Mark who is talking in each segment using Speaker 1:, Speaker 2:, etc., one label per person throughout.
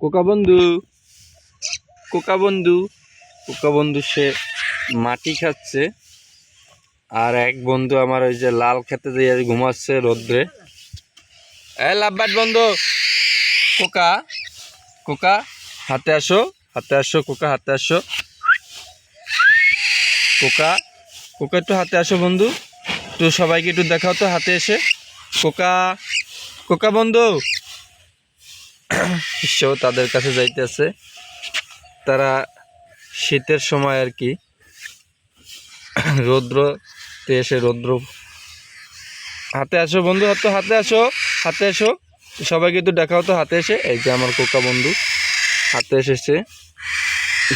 Speaker 1: Coca বন্ধু। Coca বন্ধু। Coca বন্ধু সে মাটি খাচ্ছে। আর এক বন্ধু আমার ওই যে লাল খেতে দিয়ে ঘুমাচ্ছে রোদ্রে। এ লাভবাট বন্ধু, কোকা কোকা, হাতে আসো হাতে আসো, কোকা, হাতে আসো। কোকা কোকা একটু হাতে আসো বন্ধু। একটু সবাইকে একটু দেখাও তো হাতে এসে। কোকা কোকা বন্ধু। সেও তাদের কাছে যাইতেছে। তারা শীতের সময় আর কি রৌদ্রতে এসে রৌদ্র হাতে আসো বন্ধু, হাতে হাতে আসো, হাতে এসো সবাইকে একটু দেখাও তো, হাতে এসে। এই যে আমার কোকা বন্ধু, হাতে এসেছে।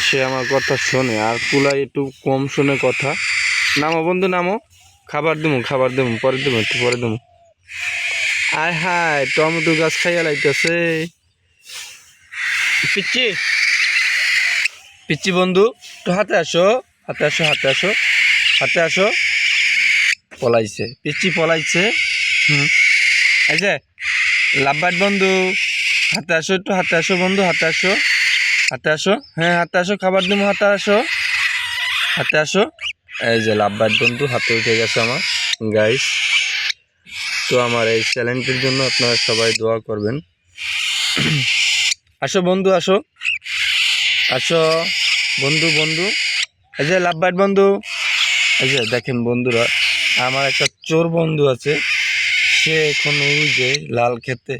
Speaker 1: সে আমার কথা শোনে, আর তুলাই একটু কম শোনে কথা। নামো বন্ধু, নামো। খাবার দেবো খাবার দেবো পরে দেবো একটু পরে দেবো আয় হায়, টমেটো গাছ খাইয়া লাইতেছে। পিচ্ছি। পিচ্ছি বন্ধু তো হাতে আসো হাতে আসো হাতে আসো হাতে আসো। পলাইছে, পিচ্ছি পলাইছে। হুম। এই যে, লাভবাট বন্ধু, হাতে আসো একটু, হাতে আসো বন্ধু, হাতে আসো। হাতে আসো হ্যাঁ হাতে আসো, খাবার দেবো, হাতে আসো। হাতে আসো। এই যে লাভবাট বন্ধু, হাতে উঠে গেছে আমার। গাইস তো আমার এই চ্যালেঞ্জের জন্য আপনারা সবাই দোয়া করবেন। আসো বন্ধু, আসো। আসো। বন্ধু বন্ধু। এই যে লাভ বাইট বন্ধু। এই যে দেখেন বন্ধুরা, আমার একটা চোর বন্ধু আছে। সে এখন ওই যে লাল খেতে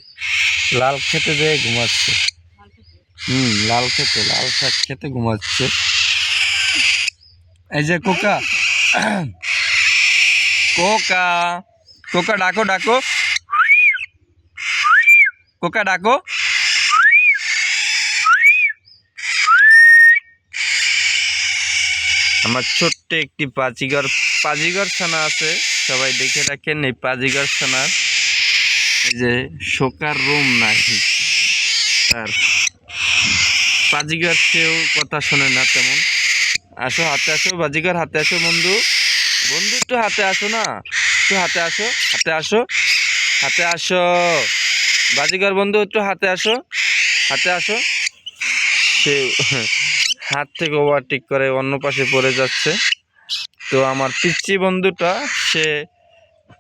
Speaker 1: লাল খেতে যেয়ে ঘুমাচ্ছে। হুম, লাল খেতে, লাল শাক খেতে ঘুমাচ্ছে। এই যে কোকা। কোকা কোকা ডাকো ডাকো। কোকা ডাকো। আমার ছোট্ট একটি পাজিগর পাজিগর ছানা আছে। সবাই দেখে রাখেন এই পাজিগর ছানার। এই যে শোকার রুম নাই তার পাজিগর কেউ কথা শোনে না তেমন। আসো, হাতে আসো বাজিগর হাতে আসো বন্ধু। বন্ধু, একটু হাতে আসো না? একটু হাতে আসো হাতে আসো হাতে আসো। বাজিগর বন্ধু, একটু হাতে আসো হাতে আসো। সে হাত থেকে ওভারটেক করে অন্য পাশে পড়ে যাচ্ছে। তো আমার পিচ্ছি বন্ধুটা, সে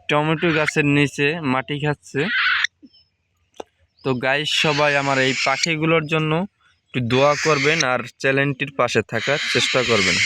Speaker 1: টমেটো গাছের নিচে মাটি খাচ্ছে। তো গাইস সবাই আমার এই পাখিগুলোর জন্য একটু দোয়া করবেন আর চ্যালেঞ্জটির পাশে থাকার চেষ্টা করবেন।